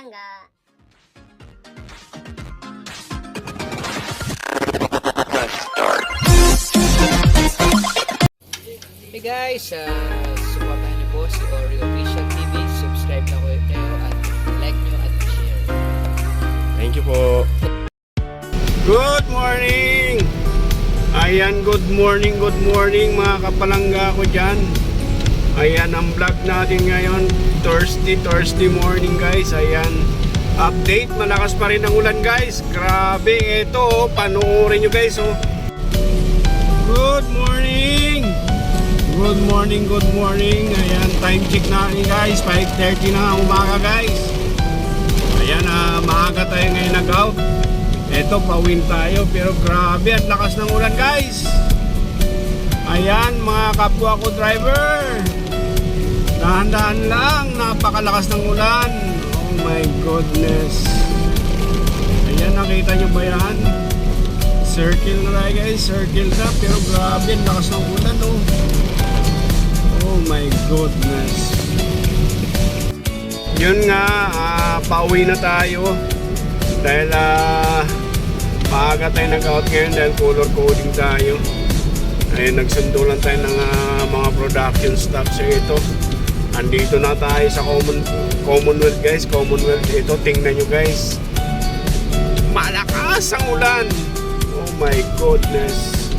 kapalangga. Hey guys, uh, supportahan niyo po si Oreo Official TV. Subscribe na kayo kayo at like nyo at share. Thank you po. Good morning! Ayan, good morning, good morning mga kapalangga ko dyan. Ayan ang vlog natin ngayon. Thursday, Thursday morning guys. Ayan. Update, malakas pa rin ang ulan guys. Grabe, ito oh. Panoorin nyo guys oh. Good morning! Good morning, good morning. Ayan, time check natin guys. 5.30 na umaga guys. Ayan, ah, maaga tayo ngayon nag-out. Eto, pawin tayo. Pero grabe, ang lakas ng ulan guys. Ayan, mga kapwa ko driver. Dahan-dahan lang, napakalakas ng ulan. Oh my goodness. Ayan, nakita nyo ba yan? Circle na tayo guys, circle na. Pero grabe, lakas ng ulan oh. Oh my goodness. Yun nga, ah, pauwi na tayo. Dahil ah, maaga tayo nag-out ngayon dahil color coding tayo. Ay nagsundo lang tayo ng ah, mga production stuff sa ito. Andito na tayo sa common, Commonwealth guys. Commonwealth ito, tingnan nyo guys. Malakas ang ulan. Oh my goodness.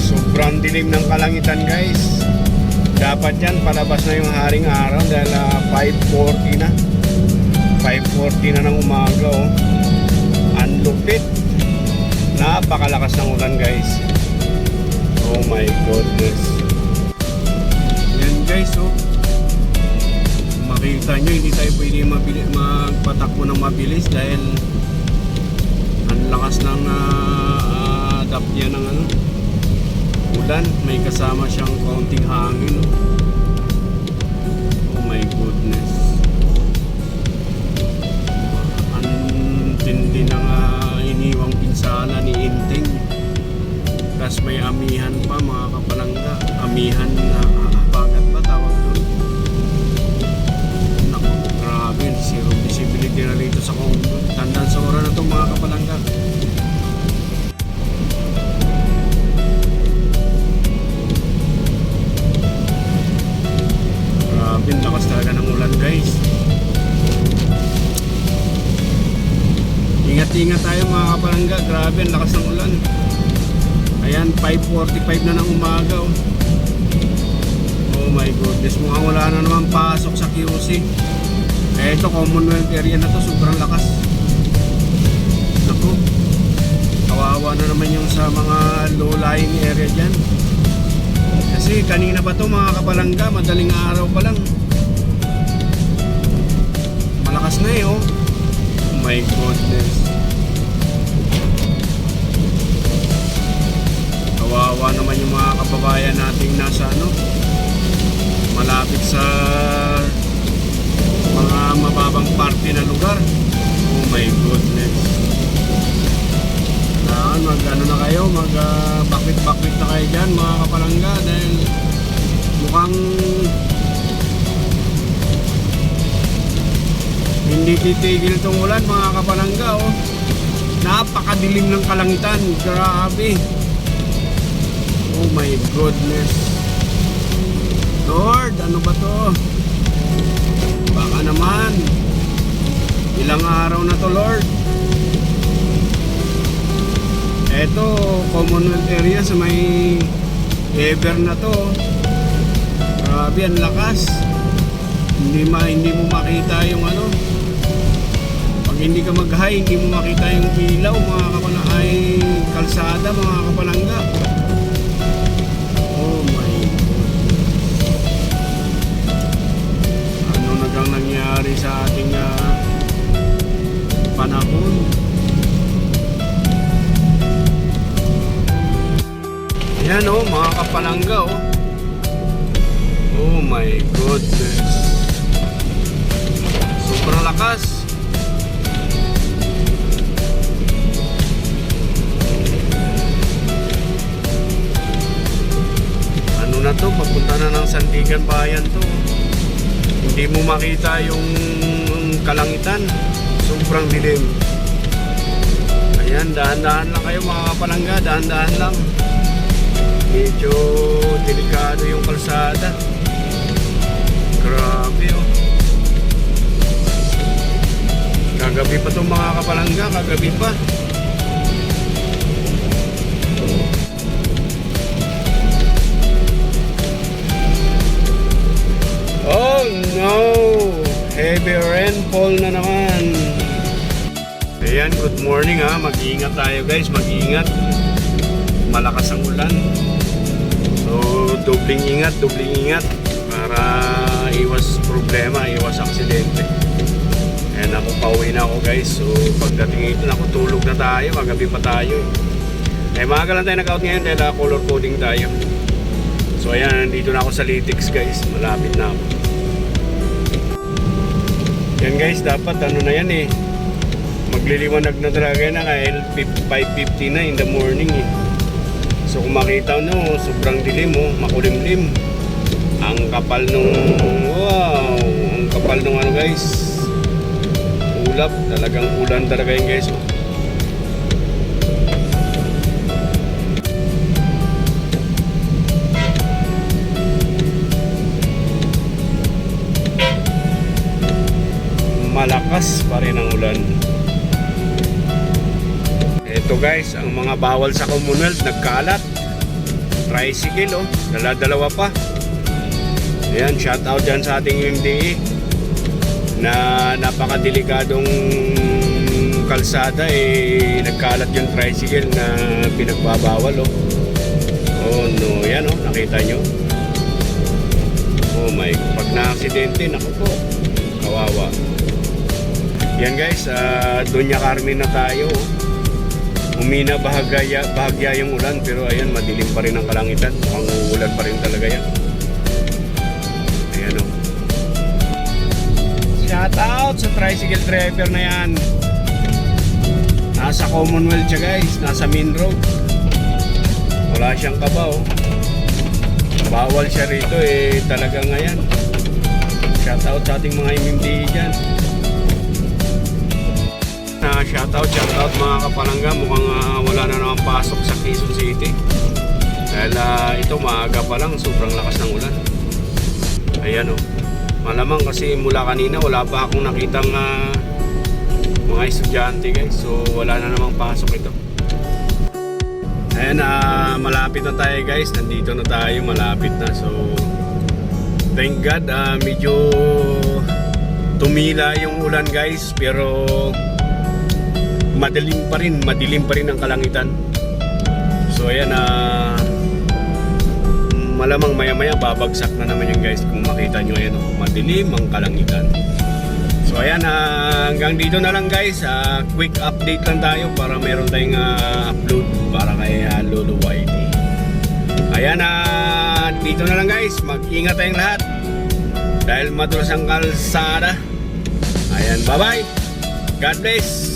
Sobrang dilim ng kalangitan guys. Dapat yan palabas na yung haring araw dahil ah, 5.40 na. 5.40 na ng umaga oh. Ang lupit. Napakalakas ng ulan guys. Oh my goodness. Yan guys oh. Makita nyo hindi tayo pwede mabili, magpatakbo ng mabilis dahil ang lakas ng uh, uh, dapya ng ano ulan, may kasama siyang kaunting hangin. Oh my goodness. Grabe, ang lakas ng ulan. Ayan, 5.45 na ng umaga. Oh. oh my goodness, mukhang wala na naman pasok sa QC. Eh, ito, Commonwealth area na to, sobrang lakas. Naku, kawawa na naman yung sa mga low-lying area dyan. Kasi kanina pa to mga kapalangga, madaling araw pa lang. Malakas na eh oh. Oh my goodness. Kawawa naman yung mga kababayan nating nasa ano, malapit sa mga mababang parte na lugar. Oh my goodness. Kailangan mag ano na kayo, mag uh, bakwit-bakwit na kayo dyan mga kapalangga dahil mukhang hindi titigil itong ulan mga kapalangga oh. Napakadilim ng kalangitan, grabe. Oh my goodness. Lord, ano ba to? Baka naman. Ilang araw na to, Lord. Eto, Commonwealth area sa may Ever na to. Grabe, ang lakas. Hindi, ma, hindi mo makita yung ano. Pag hindi ka mag-high, hindi mo makita yung ilaw, mga kapala ay kalsada, mga kapalangga. talagang nangyari sa ating uh, panahon. Ayan oh, mga kapalangga oh. Oh my goodness. Sobrang lakas. Ano na to? Papunta na ng Sandigan Bayan to. Hindi mo makita yung kalangitan. Sobrang dilim. Ayan, dahan-dahan lang kayo mga kapalangga, dahan-dahan lang. Medyo delikado yung kalsada. Grabe oh. Kagabi pa itong mga kapalangga, kagabi pa. Morning ha. Mag-iingat tayo guys, mag-iingat. Malakas ang ulan. So, dobling ingat, dobling ingat para iwas problema, iwas aksidente. Ayan ako, pauwi na ako guys. So, pagdating ito, ako tulog na tayo. Magabi pa tayo eh. Eh, maaga lang tayo nag-out ngayon dahil ah, color coding tayo. So, ayan, nandito na ako sa Litix guys. Malapit na ako. Yan guys, dapat ano na yan eh. Magliliwanag na talaga yan ng 5.50 na in the morning eh. So kung makita nyo, sobrang dilim oh, makulimlim. Ang kapal nung, wow, ang kapal nung ano guys. Ulap, talagang ulan talaga yun guys. Oh. Malakas pa rin ang ulan. Ito guys, ang mga bawal sa Commonwealth nagkalat. Tricycle oh, dala-dalawa pa. Ayan, shout out dyan sa ating MDE na napakadelikadong kalsada eh nagkalat yung tricycle na pinagbabawal oh. Oh no, yan oh, nakita nyo. Oh my, pag na-aksidente, naku po, kawawa. Yan guys, uh, Doña Carmen na tayo. oh. Umina bahagya, bahagya yung ulan pero ayan madilim pa rin ang kalangitan. Mukhang uulan pa rin talaga yan. Ayan o. Shout out sa tricycle driver na yan. Nasa Commonwealth siya guys. Nasa main road. Wala siyang kabaw. Bawal siya rito eh talagang ngayon. Shout out sa ating mga MMDE dyan. Na shoutout, shoutout mga kapalangga. Mukhang ah, wala na naman pasok sa Quezon City. Dahil ah, ito maaga pa lang, sobrang lakas ng ulan. Ayan o. Malamang kasi mula kanina wala pa akong nakitang ah, mga estudyante guys. So wala na namang pasok ito. Ayan, ah, malapit na tayo guys. Nandito na tayo, malapit na. So thank God, ah, medyo tumila yung ulan guys. Pero madilim pa rin, madilim pa rin ang kalangitan. So ayan na malamang maya maya babagsak na naman yung guys kung makita nyo ayan oh, madilim ang kalangitan. So ayan ah, hanggang dito na lang guys. Ah, quick update lang tayo para meron tayong ah, upload para kay ah, Lolo YT. Ayan ah, dito na lang guys. Mag-ingat tayong lahat. Dahil madulas ang kalsada. Ayan, bye bye. God bless.